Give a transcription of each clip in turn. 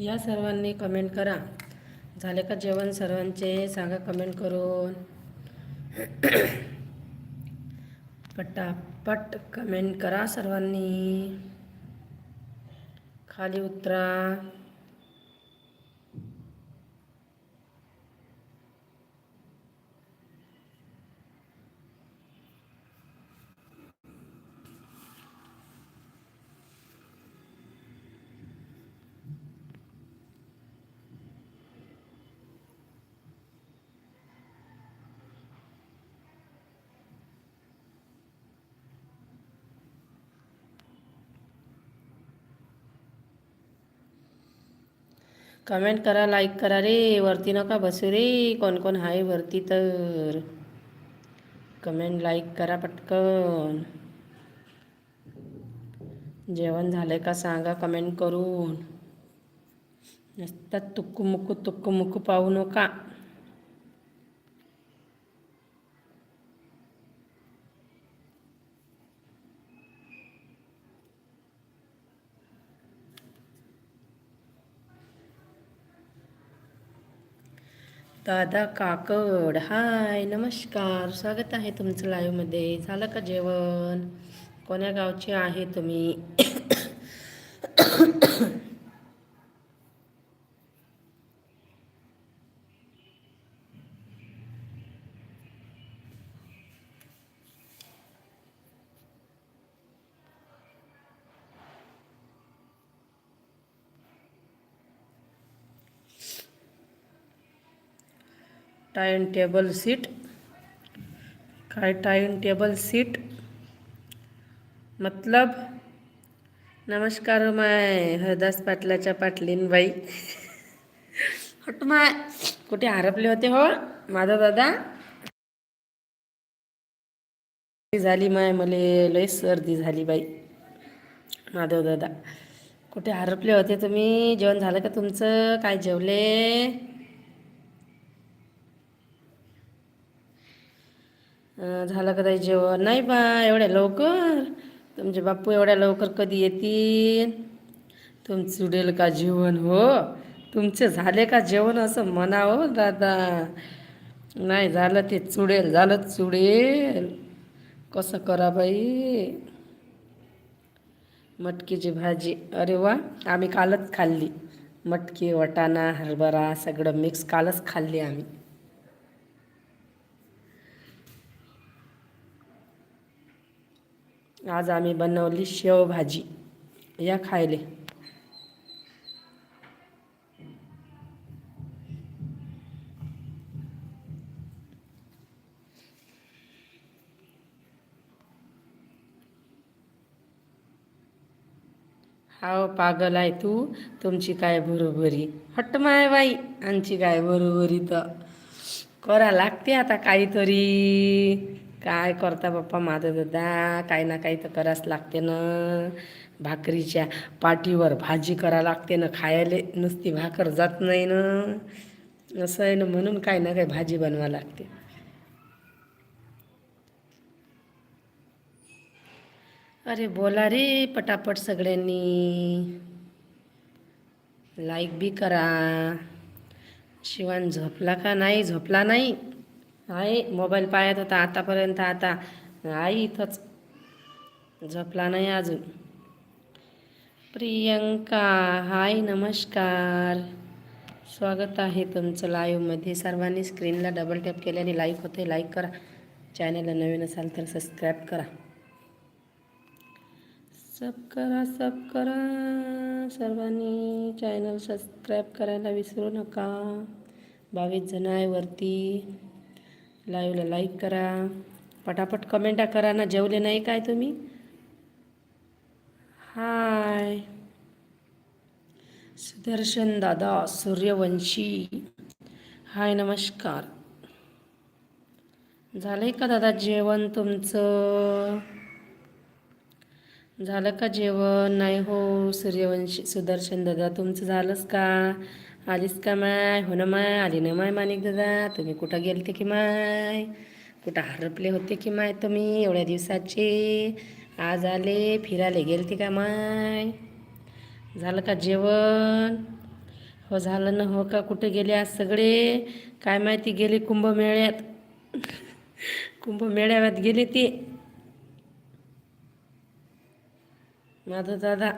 या सर्वांनी कमेंट करा. झाले का जेवण सर्वांचे? सांगा कमेंट करून. पटापट कमेंट करा सर्वांनी. खाली उतरा. कमेंट करा लाईक करा रे. वरती नका बसू रे. कोण कोण आहे वरती तर. कमेंट लाईक करा पटकन. जेवण झालं का सांगा कमेंट करून. नुसतं तुक्कू मुक्कू तुक्कू मुक्कू पाहू नका. दादा काकड. हाय नमस्कार. स्वागत आहे तुमचं लाईव्हमध्ये झालं का जेवण? कोण्या गावचे आहे तुम्ही? टाइम टेबल सीट काय टाइम टेबल सीट? मतलब नमस्कार माय हरदास पाटलाच्या पाटलीन बाई. हट माय कुठे हरपले होते हो माझा दादा? झाली माय मले लय सर्दी झाली बाई. माधव दादा कुठे हरपले होते तुम्ही? जेवण झालं का तुमचं? काय जेवले? झालं का ताई जेवण? नाही बा एवढ्या लवकर. तुमचे बाप्पू एवढ्या लवकर कधी येतील? तुमचं उडेल का जेवण हो? तुमचे झाले का जेवण असं म्हणा हो दादा. नाही झालं ते चुडेल झालं चुडेल. कसं करा बाई? मटकीची भाजी. अरे वा आम्ही कालच खाल्ली. मटकी वटाणा हरभरा सगळं मिक्स कालच खाल्ली आम्ही. आज आम्ही बनवली शेवभाजी. या खायले. हाव पागल आहे तू. तुमची काय बरोबरी? हट्ट माय बाई आमची काय बरोबरी तर. करा लागते आता काहीतरी. काय करता बाप्पा? माझं दादा काही ना काही तर करावंच लागते ना. भाकरीच्या पाठीवर भाजी करा लागते ना. खायले नुसती भाकर जात नाही ना. असं आहे ना म्हणून काही ना काही भाजी बनवा लागते. अरे बोला रे पटापट सगळ्यांनी. लाईक बी करा. शिवान झोपला का नाही? झोपला नाही? आहे मोबाईल पाहत होता आतापर्यंत आता. आई इथंच झोपला नाही अजून. प्रियंका हाय नमस्कार. स्वागत आहे तुमचं लाईव्हमध्ये सर्वांनी स्क्रीनला डबल टॅप केल्याने लाईक होते. लाईक करा. चॅनलला नवीन असाल तर सबस्क्राईब करा. सब करा सब करा. सर्वांनी चॅनल सबस्क्राईब करायला विसरू नका. बावीस जण आहे वरती. लाईव्हला लाईक करा. पटापट कमेंटा करा ना. जेवले नाही काय तुम्ही? हाय. सुदर्शन दादा सूर्यवंशी. हाय नमस्कार. झालंय का दादा जेवण तुमचं? झालं का जेवण? नाही हो सूर्यवंशी सुदर्शन दादा तुमचं झालंच का? आलीस का माय? हो ना माय आली ना माय माणिक दादा तुम्ही कुठं गेलते की माय? कुठं हरपले होते की माय तुम्ही एवढ्या दिवसाचे? आज आले फिरायला गेलते का माय? झालं का जेवण? हो झालं ना. हो का? कुठे गेले आज सगळे? काय माहिती गेले कुंभमेळ्यात. कुंभमेळ्यात गेले ते. माझं दादा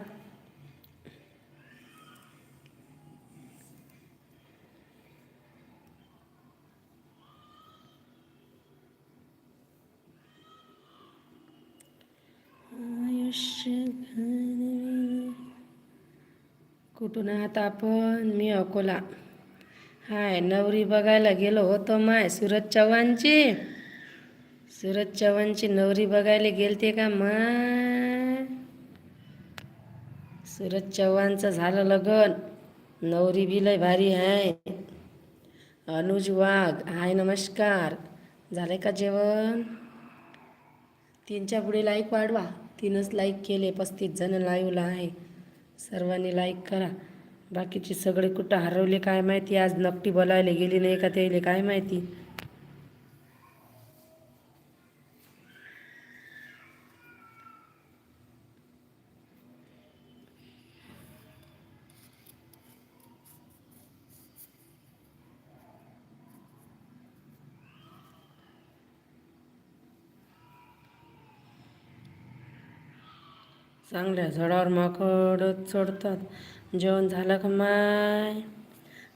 आयुष्य घालविले. कुठून आहात आपण? मी अकोला. हाय नवरी बघायला गेलो होतो माय सुरज चव्हाणची. सुरज चव्हाणची नवरी बघायला गेलते का माय? सूरज चव्हाणचं झालं लगन. नवरी बी लय भारी आहे अनुज वाघ हाय नमस्कार. झालंय का जेवण? तीनच्या पुढे लाईक वाढवा. तीनच लाईक केले पस्तीस जण लाईव्हला आहे. सर्वांनी लाईक करा. बाकीचे सगळे कुठं हरवले काय माहिती? आज नकटी बोलायला गेली नाही का त्याला? काय माहिती? चांगल्या झाडावर माकड चढतात. जेवण झालं का माय?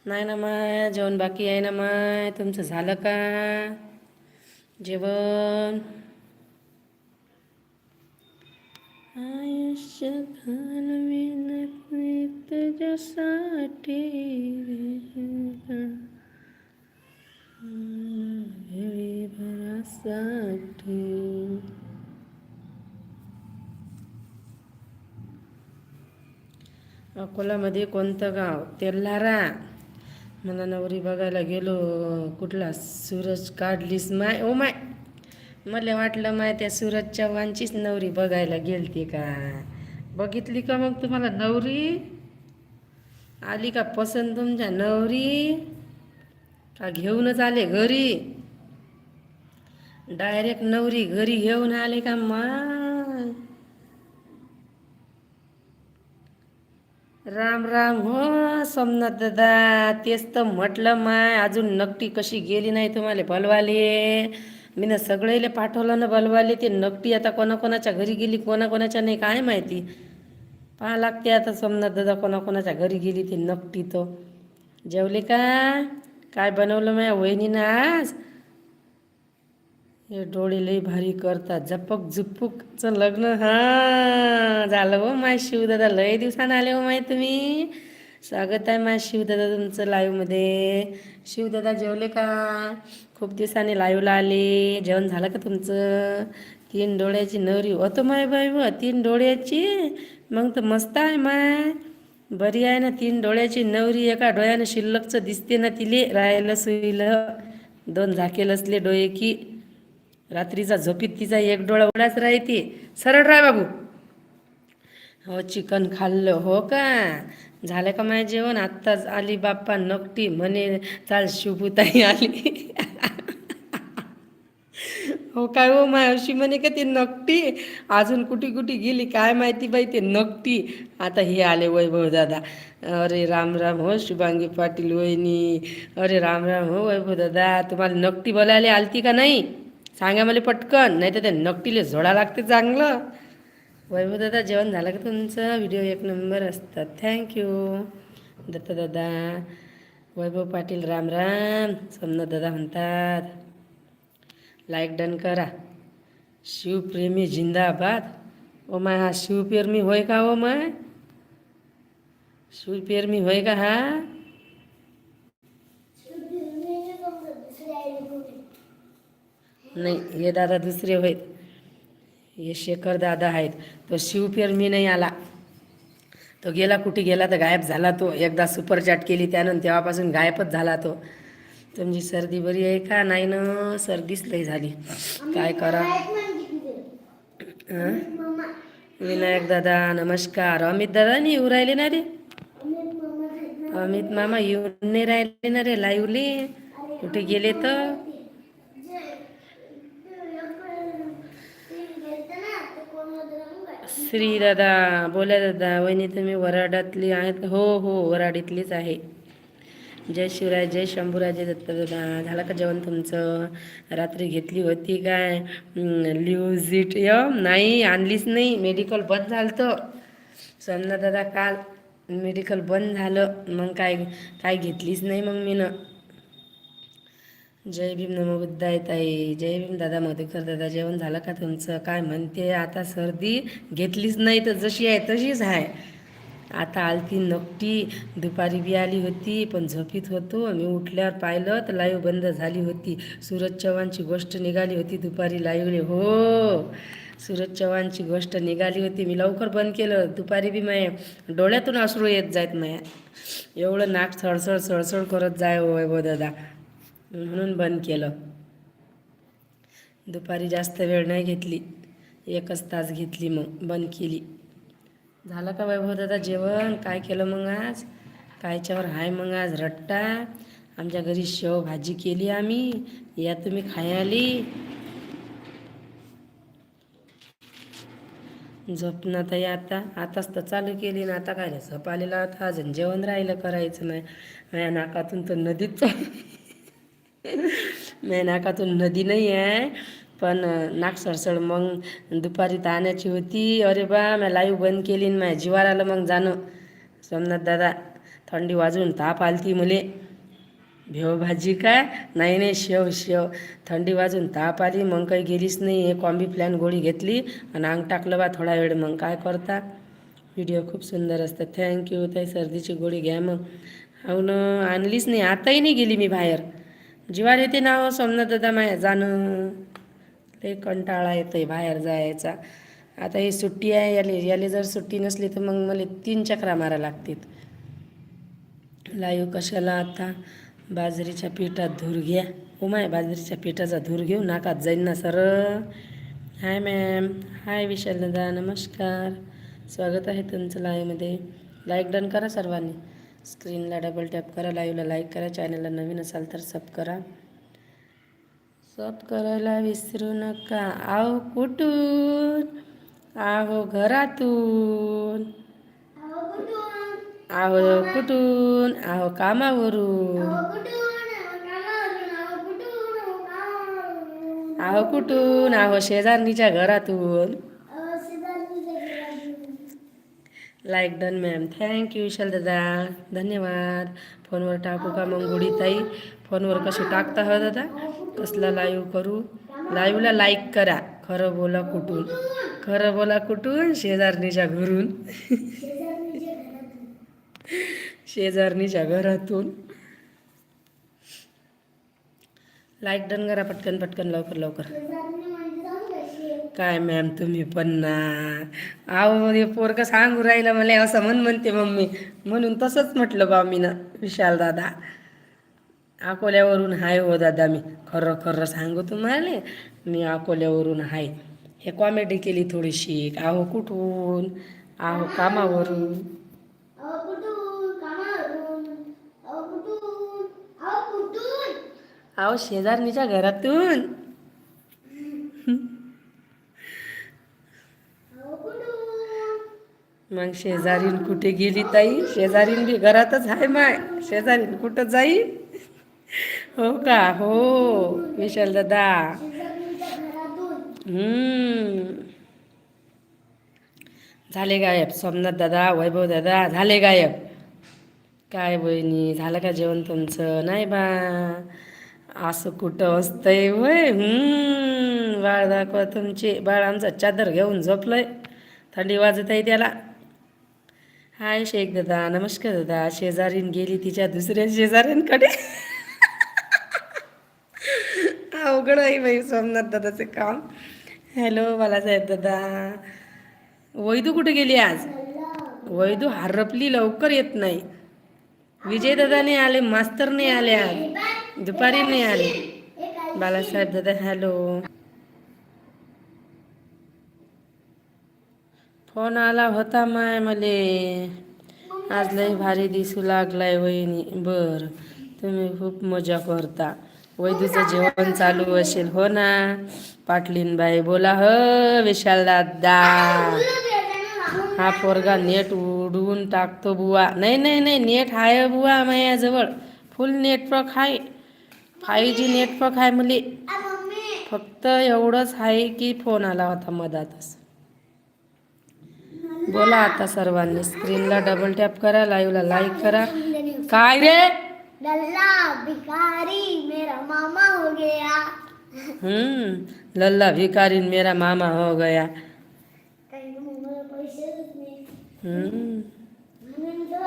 नाही ना माय जेवण बाकी आहे ना माय. तुमचं झालं का? जेवण. आयुष्य घालवीन तुझ्यासाठी भरासाठी. अकोलामध्ये कोणतं गाव? तेल्हारा. मला नवरी बघायला गेलो कुठला सूरज काढलीस माय? Oh my! मला वाटलं माय त्या सूरज चव्हाणचीच नवरी बघायला गेलती का? बघितली का मग तुम्हाला नवरी? आली का पसंत तुमच्या नवरी? का घेऊनच आले घरी? डायरेक्ट नवरी घरी घेऊन आले का मा राम राम हो सोमनाथ दादा तेच तर म्हटलं माय अजून नकटी कशी गेली नाही तुम्हाला बलवाले? मी ना सगळेले पाठवलं ना बलवाले ते नकटी आता कोणाकोणाच्या घरी गेली कोणाकोणाच्या नाही काय माहिती? पहा लागते आता सोमनाथ दादा कोणाकोणाच्या घरी गेली ते नकटी तो जेवले का? काय बनवलं माझ्या वहिनीनं आज? हे डोळे लई भारी करतात. झपक झुपुकचं लग्न. हा झालं हो माय शिवदादा. लय दिवसानं आले हो माय तुम्ही. स्वागत आहे माय शिवदादा तुमचं लाईव्हमध्ये शिवदादा जेवले का? खूप दिवसांनी लाईव्हला आले. जेवण झालं का तुमचं? तीन डोळ्याची नवरी होतो माय बाई व तीन डोळ्याची. मग तर मस्त आहे माय. बरी आहे ना तीन डोळ्याची नवरी. एका डोळ्यानं शिल्लकचं दिसते ना तिले. राहायला सुईलं. दोन झाकेल असले डोळे की. रात्रीचा झोपीत तिचा एक डोळा उडाच राहते. सरळ राह बाबू. हो चिकन खाल्लं हो का? झालं का माझं जेवण? आत्ताच आली बाप्पा नकटी म्हणे चाल शुभूताई आली. हो काय हो माय अशी म्हणे का ती नकटी? अजून कुठे कुठे गेली? काय माहिती बाई ते नकटी? आता हे आले वैभव दादा. अरे राम राम हो शुभांगी पाटील वहिनी. अरे राम राम हो वैभव दादा. तुम्हाला नकटी बोलायला आलती का नाही? सांगा मला पटकन नाही तर त्या नकटीले झोडा लागते चांगलं. वैभव दादा जेवण झालं का तुमचं? व्हिडिओ एक नंबर असतात. थँक्यू दत्ता दादा वैभव पाटील राम राम. सोमनाथ दादा म्हणतात लाईक डन करा. शिवप्रेमी जिंदाबाद. ओ माय हा शिवप्रेमी होय का ओ माय? शिवप्रेमी होय का हा? नाही हे दादा दुसरे होत हे शेखर दादा आहेत. तो शिवप्रेमी नाही आला. तो गेला कुठे गेला तर गायब झाला तो. एकदा सुपरचॅट केली त्यानं तेव्हापासून गायबच झाला तो. तुमची सर्दी बरी आहे का? नाही ना सर्दीच लई झाली. काय करा? विनायक दादा नमस्कार. अमित दादा नाही येऊ राहिले ना रे? अमित मामा येऊन नाही राहिले ना रे लाईवली. कुठे गेले तर? श्री दादा बोला दादा वहिनी तुम्ही वराडातली आहेत? हो हो वराडीतलीच आहे. जय शिवराय जय शंभूराजे दत्त दादा झालं का जेवण तुमचं? रात्री घेतली होती काय? ल्युझिट य नाही आणलीच नाही. मेडिकल बंद झालं तर सोमनाथ दादा काल मेडिकल बंद झालं. मग काय काय घेतलीच नाही मग मी ना जय भीम नमो बुद्धाय ताई. जय भीम दादा मधुकर दादा जेवण झालं का तुमचं? काय म्हणते आता सर्दी घेतलीच नाही तर जशी आहे तशीच आहे. आता आलती नकटी दुपारी बी आली होती पण झोपीत होतो. मी उठल्यावर पाहिलं तर लाईव्ह बंद झाली होती. सूरज चव्हाणची गोष्ट निघाली होती दुपारी लाईव्हले. हो सूरज चव्हाणची गोष्ट निघाली होती. मी लवकर बंद केलं. दुपारी बी माय डोळ्यातून आसरू येत जायत माया. एवढं नाक सळसळ सळसळ करत जाय होय वैभव दादा. म्हणून बंद केलं. दुपारी जास्त वेळ नाही घेतली. एकच तास घेतली मग बंद केली. झालं का वैभव दादा जेवण? काय केलं मग आज? कायच्यावर हाय मग आज? रट्टा? आमच्या घरी शेव भाजी केली आम्ही. या तुम्ही खायाली. झोपणं तर या आता. आताच तर चालू केली ना. आता काय रे? झोप आलेला होता. अजून जेवण राहिलं करायचं नाही. माझ्या नाकातून तर नदीच माझ्या नाकातून नदी नाही आहे पण नाक सडसड मग दुपारी ताण्याची होती। अरे बा मी लाईव्ह बंद केली आणि माझ्या जीवार आलं मग जाणं सोमनाथ दादा थंडी वाजून ताप आलती मुले। भेव भाजी काय नाही नाही शेव शेव। थंडी वाजून ताप आली मग काही गेलीच नाही। हे कॉम्बी प्लॅन गोळी घेतली आणि अंग टाकलं बा थोडा वेळ मग काय करता? व्हिडिओ खूप सुंदर असतात. थँक्यू ताई. सर्दीची गोळी घ्या मग. हो ना आणलीच नाही आताही नाही गेली मी बाहेर. जीवार येते ना हो सोमनाथ दादा माया जाणं. लय कंटाळा येतोय बाहेर जायचा. आता ही सुट्टी आहे याले याले जर सुट्टी नसली तर मग मला तीन चक्रा मारा लागतात लाईव्ह कशाला आता? बाजरीच्या पिठात धूर घ्या. उमाय बाजरीच्या पिठाचा धूर घेऊ नाकात जाईन ना सर हाय मॅम हाय विशाल दादा नमस्कार. स्वागत आहे तुमचं लाईव्हमध्ये. लाईक डन करा सर्वांनी. स्क्रीनला डबल टॅप करा लाईव्हला लाईक करा चॅनलला नवीन असाल तर सब करा. सब करायला विसरू नका. आहो कुठून? आहो घरातून. आहो कुठून? आहो कामावरून. आहो कुठून? आहो शेजारणीच्या घरातून. Like done ma'am thank you Vishal दादा धन्यवाद फोनवर टाकू का मग गुढी ताई फोनवर कशी टाकता ह दादा कसला लाईव्ह करू लाईव्हला लाईक करा खरं बोला कुठून खरं बोला कुठून शेजारणीच्या घरून शेजारणीच्या घरातून लाईक डन करा पटकन पटकन लवकर लवकर काय मॅम तुम्ही पण ना. आहो हे पोरग सांगू राहिलं मला असं म्हण म्हणते मम्मी. म्हणून तसंच म्हटलं बा मी ना विशाल दादा. अकोल्यावरून हाय हो दादा मी. खरं खरं सांगू तुम्हाला मी अकोल्यावरून हाय. हे कॉमेडी केली थोडीशी. आहो कुठून? आहो कामावरून. आहो शेजारणीच्या घरातून. मग शेजारीन कुठे गेली ताई? शेजारीन बी घरातच आहे माय. शेजारीन कुठं जाईल हो का? हो विशाल दादा. झाले गायब. सोमनाथ दादा वैभव दादा झाले गायब. काय बहिणी झालं का जेवण तुमचं? नाही बा. असं कुठं असतंय वय? बाळ दाखवा तुमचे. बाळ आमचा चादर घेऊन झोपलंय. थंडी वाजत आहे त्याला. हाय शेख दादा नमस्कार दादा. शेजारीन गेली तिच्या दुसऱ्या शेजाऱ्यांकडे. अवघड आहे बाई सोमनाथ दादाचं काम. हॅलो बालासाहेब दादा. वैदू कुठे गेली आज? वैदू हरपली लवकर येत नाही. विजय दादा नाही आले मास्तर नाही आले आज. दुपारी नाही आले. बालासाहेब दादा हॅलो फोन आला होता माय मले. आज लय भारी दिसू लागलाय वहिनी. बर तुम्ही खूप मजा करता. वैदूचं जेवण चालू असेल हो ना? पाटलीनबाई बोला ह विशाल दादा. हा पोरगा नेट उडवून टाकतो बुवा. नाही नाही नाही नेट आहे बुवा माझ्याजवळ फुल नेटवर्क आहे फाय जी नेटवर्क आहे मुली. फक्त एवढंच आहे की फोन आला होता मधातच. बोला आता सर्वांनी. स्क्रीनला डबल टॅप करा लाईव्हला लाईक करा. काय रे? लल्ला भिखारी मेरा मामा हो गया. हम्म लल्ला भिकारी मेरा मामा हो गया. हम्म म्हणून तर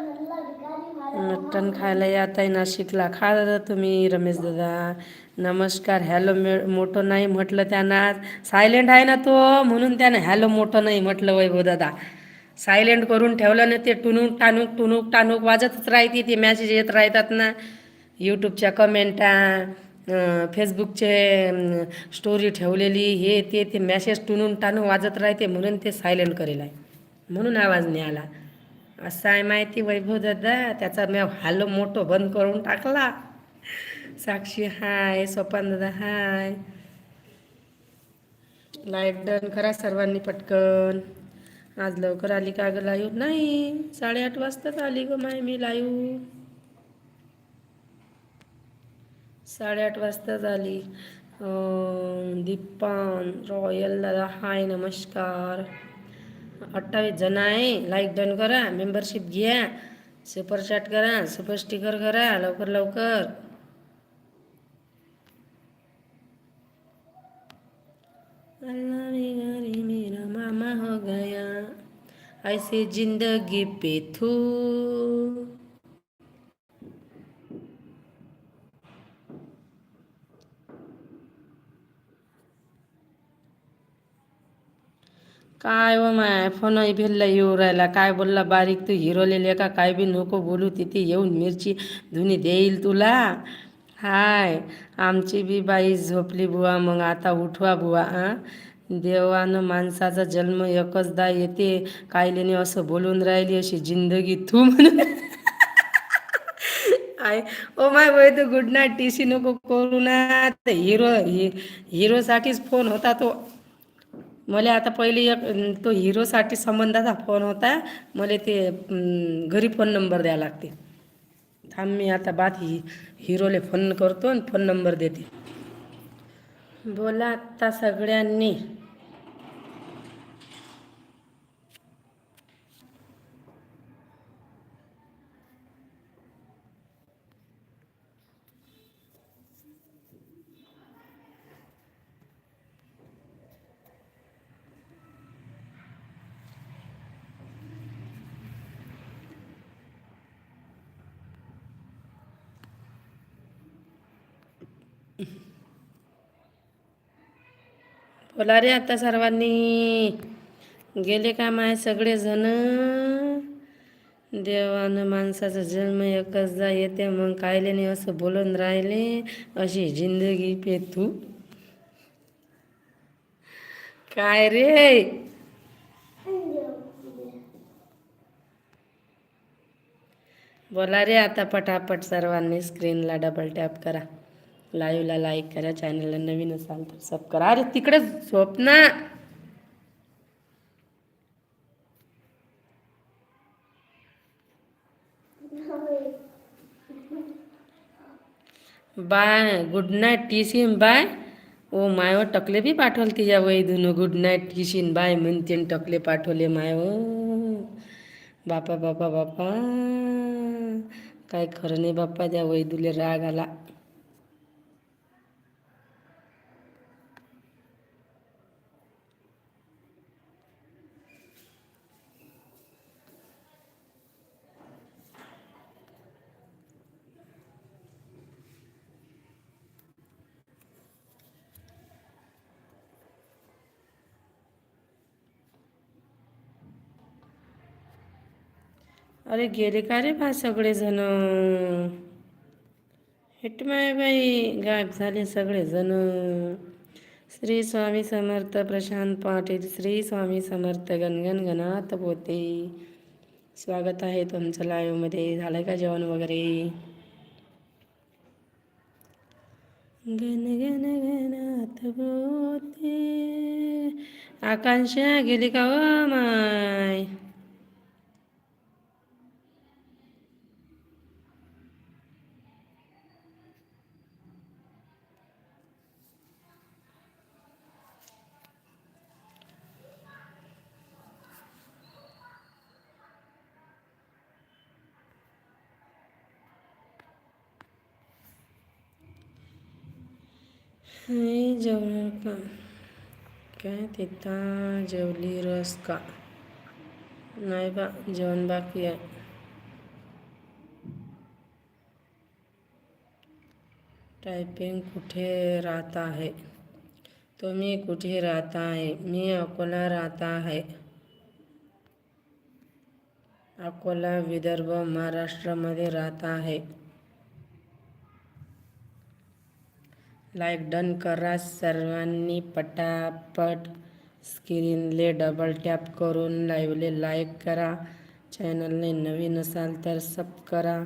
लल्ला भिखारी माझा मटण खायला यात आहे नाशिकला. खा दादा तुम्ही रमेश दादा. नमस्कार. हॅलो मे मोठं नाही म्हटलं त्यांना. सायलेंट आहे ना तो म्हणून त्यानं हॅलो मोठं नाही म्हटलं वैभव दादा. सायलेंट करून ठेवलं ना ते टुनूक टाणूक टुनूक टाणूक वाजतच राहते ते मॅसेज येत राहतात ना. यूट्यूबच्या कमेंटा फेसबुकचे स्टोरी ठेवलेली हे ते ते मॅसेज टुनून टाणून वाजत राहते म्हणून ते सायलेंट करेल आहे. म्हणून आवाज नाही आला. असं आहे माहिती वैभव दादा त्याचा मी हालो मोठं बंद करून टाकला. साक्षी हाय स्वपन दादा हाय. लाइट डन करा सर्वांनी पटकन. आज लवकर आली का ग लाईव्ह नाही. साडेआठ वाजताच आली ग माय मी लाईव्ह साडेआठ वाजताच आली. दीपान रॉयल दादा हाय नमस्कार. अठ्ठावीस जण आहे. लाईक डन करा. मेंबरशिप घ्या. सुपर चॅट करा. सुपर स्टिकर करा. लवकर लवकर. मेरा मामा हो गया ऐसे जिंदगी पे थू काय व माय फोन भेलला येऊ राहिला काय बोलला बारीक तू हिरोलेले का काय बी नको बोलू तिथे येऊन मिरची धुनी देईल तुला. हाय आमची बी बाई झोपली बुवा मग आता उठवा बुवा आ देवानं माणसाचा जन्म एकचदा येते कायलेने असं बोलून राहिली अशी जिंदगी तू म्हणून. आय ओ माय वय तू गुड नाईट टी सी नको करू ना. हिरो हि हिरोसाठीच फोन होता तो. मला आता पहिले एक तो हिरोसाठी संबंधाचा फोन होता. मला ते घरी फोन नंबर द्यावा लागते. थांब मी आता बात हि हिरोले फोन करतो आणि फोन नंबर देते. बोला आता सगळ्यांनी. बोला रे आता सर्वांनी. गेले का माय सगळेजण? देवानं माणसाचा जन्म एकचदा येते मग कायले नाही असं बोलून राहिले अशी जिंदगी पे तू काय रे? बोला रे आता पटापट सर्वांनी स्क्रीनला डबल टॅप करा. लाईव्हला लाईक करा चॅनलला नवीन असाल तर सब करा अरे तिकडे झोप ना बाय गुड नाईट टी बाय. ओ माय टकले बी पाठवले तिच्या वैधून. गुड नाईट टी बाय म्हणते टकले पाठवले माय बापा बापा बापा. काय खरं नाही बाप्पा त्या वैदूले राग आला. अरे गेले का रे बा सगळेजण? हिट माय बाई गायब झाले सगळेजण. श्री स्वामी समर्थ प्रशांत पाटील श्री स्वामी समर्थ गणगण गणात पोते स्वागत आहे तुमचं लाईव्हमध्ये झालं का जेवण वगैरे? गन गन गणात पोते आकांक्षा गेली का व माय? हे जेवली रस का नाही बा जेवण बाकी आहे टायपिंग कुठे राहता आहे तुम्ही कुठे राहता आहे मी अकोला राहता आहे अकोला विदर्भ महाराष्ट्रामध्ये राहता आहे लाईक डन करा सर्वांनी पटापट स्क्रीनले डबल टॅप करून लाईव्हले लाईक करा चॅनलने नवीन असाल तर सब करा.